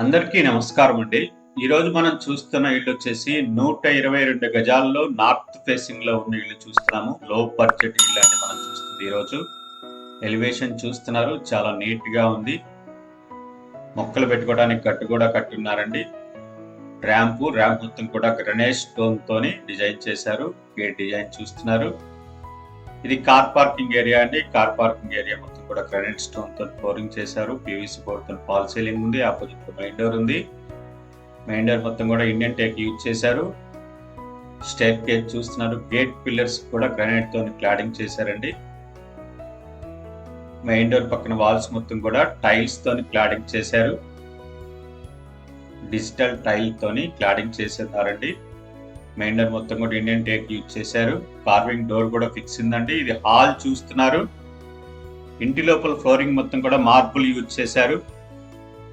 అందరికీ నమస్కారం అండి. ఈరోజు మనం చూస్తున్న ఇల్లు వచ్చేసి నూట ఇరవై రెండు గజాల్లో నార్త్ ఫేసింగ్లో ఉన్న ఇల్లు చూస్తున్నాము. లో బడ్జెట్ ఇల్లు అని మనం చూస్తుంది ఈరోజు. ఎలివేషన్ చూస్తున్నారు. చాలా నీట్గా ఉంది. మొక్కలు పెట్టుకోవడానికి కట్టు కూడా కట్టున్నారండి ర్యాంపు ర్యాంప్ మొత్తం కూడా గ్రనేష్ స్టోన్ తోని డిజైన్ చేశారు. గేట్ డిజైన్ చూస్తున్నారు. ఇది కార్ పార్కింగ్ ఏరియా అండి. కార్ పార్కింగ్ ఏరియా మొత్తం కూడా గ్రానైట్ స్టోన్తో ఫ్లోరింగ్ చేశారు. పీవీసీ బోర్డ్తో ఫాల్ సీలింగ్ ఉంది. ఆపోజిట్ మెయిన్ డోర్ ఉంది. మెయిన్ డోర్ మొత్తం కూడా ఇండియన్ టేక్ యూజ్ చేశారు. స్టేర్ గేట్ చూస్తున్నారు. గేట్ పిల్లర్స్ కూడా గ్రానైట్ తోని క్లాడింగ్ చేశారండి. మెయిన్ డోర్ పక్కన వాల్స్ మొత్తం కూడా టైల్స్ తోని క్లాడింగ్ చేశారు. డిజిటల్ టైల్ తోని క్లాడింగ్ చేసేదారండి మెయిన్ డోర్ మొత్తం కూడా ఇండియన్ టేక్ యూజ్ చేశారు. కార్వింగ్ డోర్ కూడా ఫిక్స్ ఉందండి. ఇది హాల్ చూస్తున్నారు. ఇంటి లోపల ఫ్లోరింగ్ మొత్తం కూడా మార్బుల్ యూజ్ చేశారు.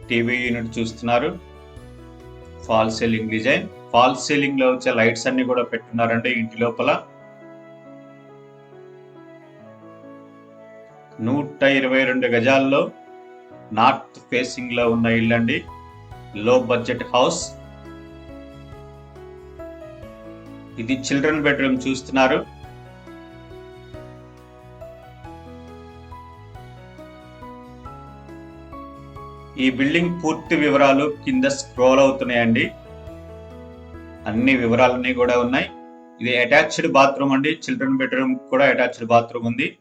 టీవీ యూనిట్ చూస్తున్నారు. Fall ceiling design. ఫాల్ సీలింగ్లో వచ్చే లైట్స్ అన్ని కూడా పెట్టున్నారండి ఇంటి లోపల. నూట ఇరవై రెండు గజాల్లో నార్త్ ఫేసింగ్లో ఉన్న ఇల్లండి. Low budget house. ఇది చిల్డ్రన్ బెడ్రూమ్ చూస్తున్నారు. ఈ బిల్డింగ్ పూర్తి వివరాలు కింద స్క్రోల్ అవుతున్నాయండి. అన్ని వివరాలన్నీ కూడా ఉన్నాయి. ఇది అటాచ్డ్ బాత్రూమ్ అండి. చిల్డ్రన్ బెడ్రూమ్ కూడా అటాచ్డ్ బాత్రూమ్ ఉంది.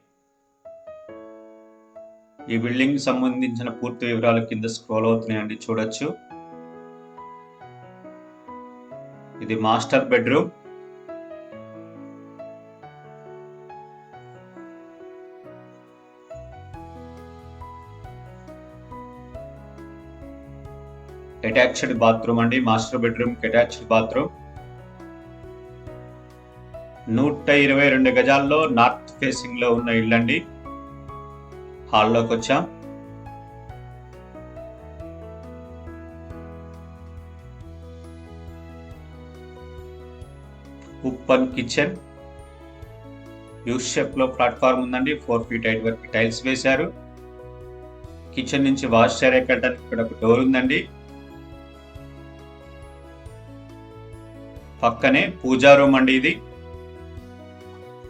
ఈ బిల్డింగ్ సంబంధించిన పూర్తి వివరాలు కింద స్క్రోల్ అవుతున్నాయండి. చూడొచ్చు. ఇది మాస్టర్ బెడ్రూమ్. అటాచ్డ్ బాత్రూమ్ అండి మాస్టర్ బెడ్రూమ్ అటాచ్డ్ బాత్రూమ్ నూట ఇరవై రెండు గజాల్లో నార్త్ ఫేసింగ్లో ఉన్న ఇల్లు అండి హాల్లోకి వచ్చాం. ఉప్పన్ కిచెన్ యూ షేప్లో ప్లాట్ఫామ్ ఉందండి ఫోర్ ఫీట్ హైట్ వరకు టైల్స్ వేశారు. కిచెన్ నుంచి వాష్ చేయడానికి ఇక్కడ ఒక డోర్ ఉందండి. పక్కనే పూజా రూమ్ అండి ఇది.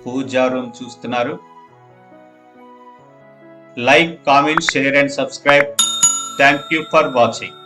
పూజా రూమ్ చూస్తున్నారు. Like comment share and subscribe. Thank you for watching.